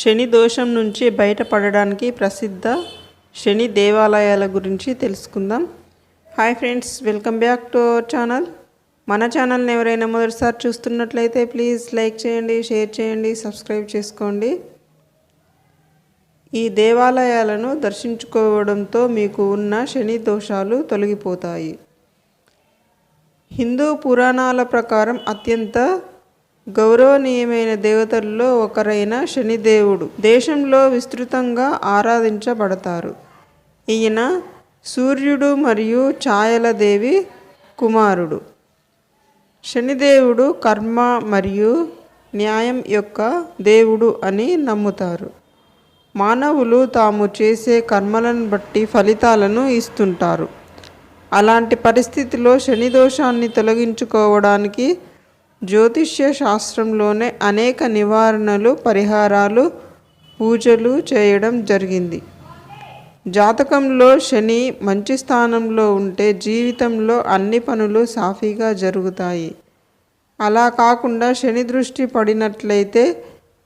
శని దోషం నుంచి బయటపడడానికి ప్రసిద్ధ శని దేవాలయాల గురించి తెలుసుకుందాం. Hi friends welcome back to our channel మన ఛానల్ని ఎవరైనా మొదటిసారి చూస్తున్నట్లయితే ప్లీజ్ లైక్ చేయండి షేర్ చేయండి సబ్స్క్రైబ్ చేసుకోండి. ఈ దేవాలయాలను దర్శించుకోవడంతో మీకు ఉన్న శని దోషాలు తొలగిపోతాయి. హిందూ పురాణాల ప్రకారం అత్యంత గౌరవనీయమైన దేవతల్లో ఒకరైన శనిదేవుడు. దేశంలో విస్తృతంగా ఆరాధించబడతారు. ఈయన సూర్యుడు మరియు ఛాయల దేవి కుమారుడు. శనిదేవుడు కర్మ మరియు న్యాయం యొక్క దేవుడు అని నమ్ముతారు. మానవులు తాము చేసే కర్మలను బట్టి ఫలితాలను ఇస్తుంటారు. అలాంటి పరిస్థితిలో శని దోషాన్ని తొలగించుకోవడానికి జ్యోతిష్య శాస్త్రంలోనే అనేక నివారణలు పరిహారాలు పూజలు చేయడం జరిగింది. జాతకంలో శని మంచి స్థానంలో ఉంటే జీవితంలో అన్ని పనులు సాఫీగా జరుగుతాయి. అలా కాకుండా శని దృష్టి పడినట్లయితే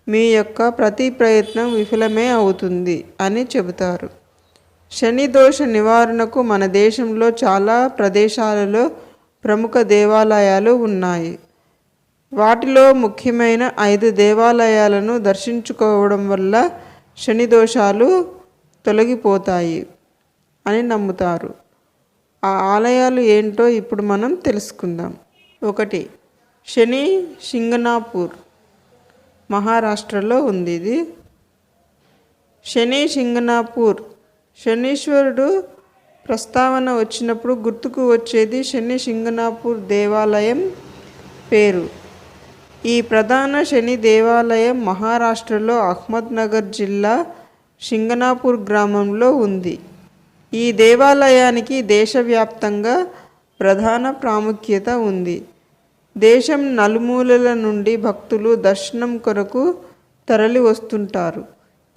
మీ యొక్క ప్రతి ప్రయత్నం విఫలమే అవుతుంది అని చెబుతారు. శని దోష నివారణకు మన దేశంలో చాలా ప్రదేశాలలో ప్రముఖ దేవాలయాలు ఉన్నాయి. వాటిలో ముఖ్యమైన ఐదు దేవాలయాలను దర్శించుకోవడం వల్ల శని దోషాలు తొలగిపోతాయి అని నమ్ముతారు. ఆ ఆలయాలు ఏంటో ఇప్పుడు మనం తెలుసుకుందాం. ఒకటి శని సింగనాపూర్ మహారాష్ట్రలో ఉంది ఇది. శని సింగనాపూర్ శనీశ్వరుడు ప్రస్తావన వచ్చినప్పుడు గుర్తుకు వచ్చేది శని సింగనాపూర్ దేవాలయం పేరు. ఈ ప్రధాన శని దేవాలయం మహారాష్ట్రలో అహ్మద్నగర్ జిల్లా సింగనాపూర్ గ్రామంలో ఉంది. ఈ దేవాలయానికి దేశవ్యాప్తంగా ప్రధాన ప్రాముఖ్యత ఉంది. దేశం నలుమూలల నుండి భక్తులు దర్శనం కొరకు తరలి వస్తుంటారు.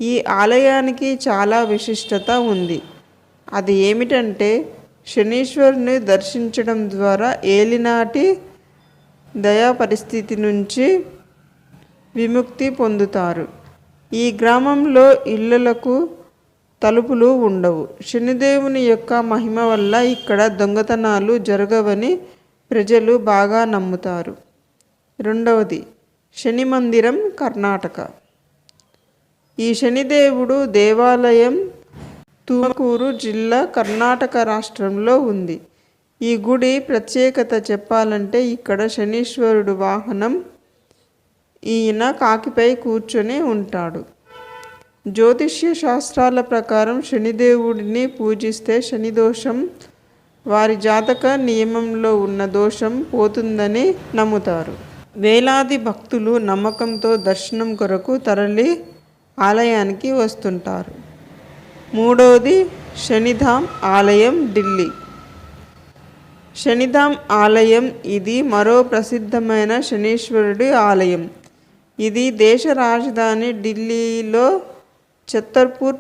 ఈ ఆలయానికి చాలా విశిష్టత ఉంది. అది ఏమిటంటే శనీశ్వరుని దర్శించడం ద్వారా ఏలినాటి దయా పరిస్థితి నుంచి విముక్తి పొందుతారు. ఈ గ్రామంలో ఇళ్ళలకు తలుపులు ఉండవు. శనిదేవుని యొక్క మహిమ వల్ల ఇక్కడ దొంగతనాలు జరగవని ప్రజలు బాగా నమ్ముతారు. రెండవది శని మందిరం కర్ణాటక. ఈ శనిదేవుడు దేవాలయం తుమకూరు జిల్లా కర్ణాటక రాష్ట్రంలో ఉంది. ఈ గుడి ప్రత్యేకత చెప్పాలంటే ఇక్కడ శనీశ్వరుడు వాహనం ఈయన కాకిపై కూర్చొని ఉంటాడు. జ్యోతిష్య శాస్త్రాల ప్రకారం శనిదేవుడిని పూజిస్తే శని దోషం వారి జాతక నియమంలో ఉన్న దోషం పోతుందని నమ్ముతారు. వేలాది భక్తులు నమ్మకంతో దర్శనం కొరకు తరలి ఆలయానికి వస్తుంటారు. మూడవది శనిధామ్ ఆలయం ఢిల్లీ. శనిధామ్ ఆలయం ఇది మరో ప్రసిద్ధమైన శనీశ్వరుడి ఆలయం. ఇది దేశ రాజధాని ఢిల్లీలో ఛత్తర్పూర్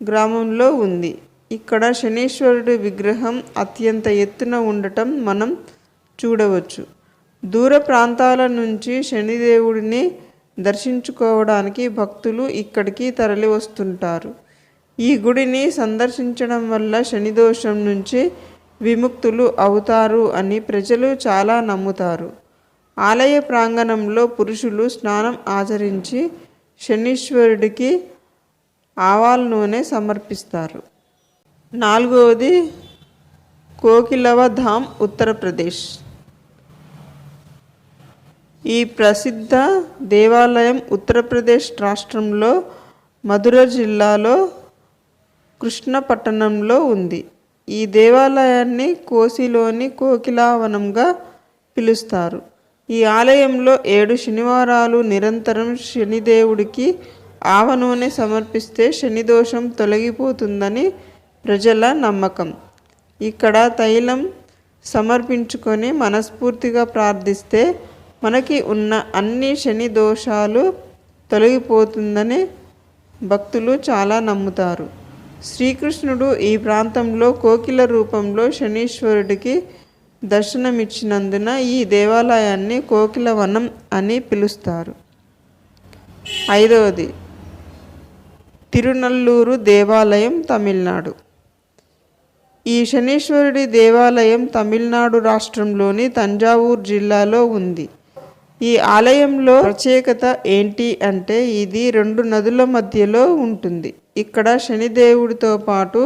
గ్రామంలో ఉంది. ఇక్కడ శనీశ్వరుడి విగ్రహం అత్యంత ఎత్తున ఉండటం మనం చూడవచ్చు. దూర ప్రాంతాల నుంచి శనిదేవుడిని దర్శించుకోవడానికి భక్తులు ఇక్కడికి తరలి వస్తుంటారు ఈ గుడిని సందర్శించడం వల్ల శనిదోషం నుంచి విముక్తులు అవుతారు అని ప్రజలు చాలా నమ్ముతారు. ఆలయ ప్రాంగణంలో పురుషులు స్నానం ఆచరించి శనీశ్వరుడికి ఆవాల నూనె సమర్పిస్తారు. నాలుగవది కోకిలవ ధామ్ ఉత్తరప్రదేశ్ ఈ ప్రసిద్ధ దేవాలయం ఉత్తరప్రదేశ్ రాష్ట్రంలో మధుర జిల్లాలో కృష్ణపట్టణంలో ఉంది. ఈ దేవాలయాన్ని కోసిలోని కోకిలావనంగా పిలుస్తారు. ఈ ఆలయంలో ఏడు శనివారాలు నిరంతరం శనిదేవుడికి ఆవ నూనె సమర్పిస్తే శనిదోషం తొలగిపోతుందని ప్రజల నమ్మకం. ఇక్కడ తైలం సమర్పించుకొని మనస్ఫూర్తిగా ప్రార్థిస్తే మనకి ఉన్న అన్ని శని దోషాలు తొలగిపోతుందని భక్తులు చాలా నమ్ముతారు. శ్రీకృష్ణుడు ఈ ప్రాంతంలో కోకిల రూపంలో శనీశ్వరుడికి దర్శనమిచ్చినందున ఈ దేవాలయాన్ని కోకిల వనం అని పిలుస్తారు. ఐదవది తిరునల్లూరు దేవాలయం తమిళనాడు. ఈ శనీశ్వరుడి దేవాలయం తమిళనాడు రాష్ట్రంలోని తంజావూరు జిల్లాలో ఉంది. ఈ ఆలయంలో ప్రత్యేకత ఏంటి అంటే ఇది రెండు నదుల మధ్యలో ఉంటుంది. ఇక్కడ శనిదేవుడితో పాటు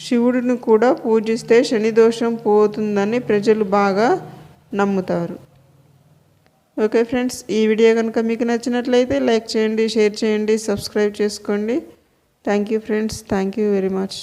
శివుడిని కూడా పూజిస్తే శని దోషం పోతుందని ప్రజలు బాగా నమ్ముతారు. ఓకే ఫ్రెండ్స్ ఈ వీడియో కనుక మీకు నచ్చినట్లయితే లైక్ చేయండి షేర్ చేయండి సబ్స్క్రైబ్ చేసుకోండి. Thank you friends thank you very much.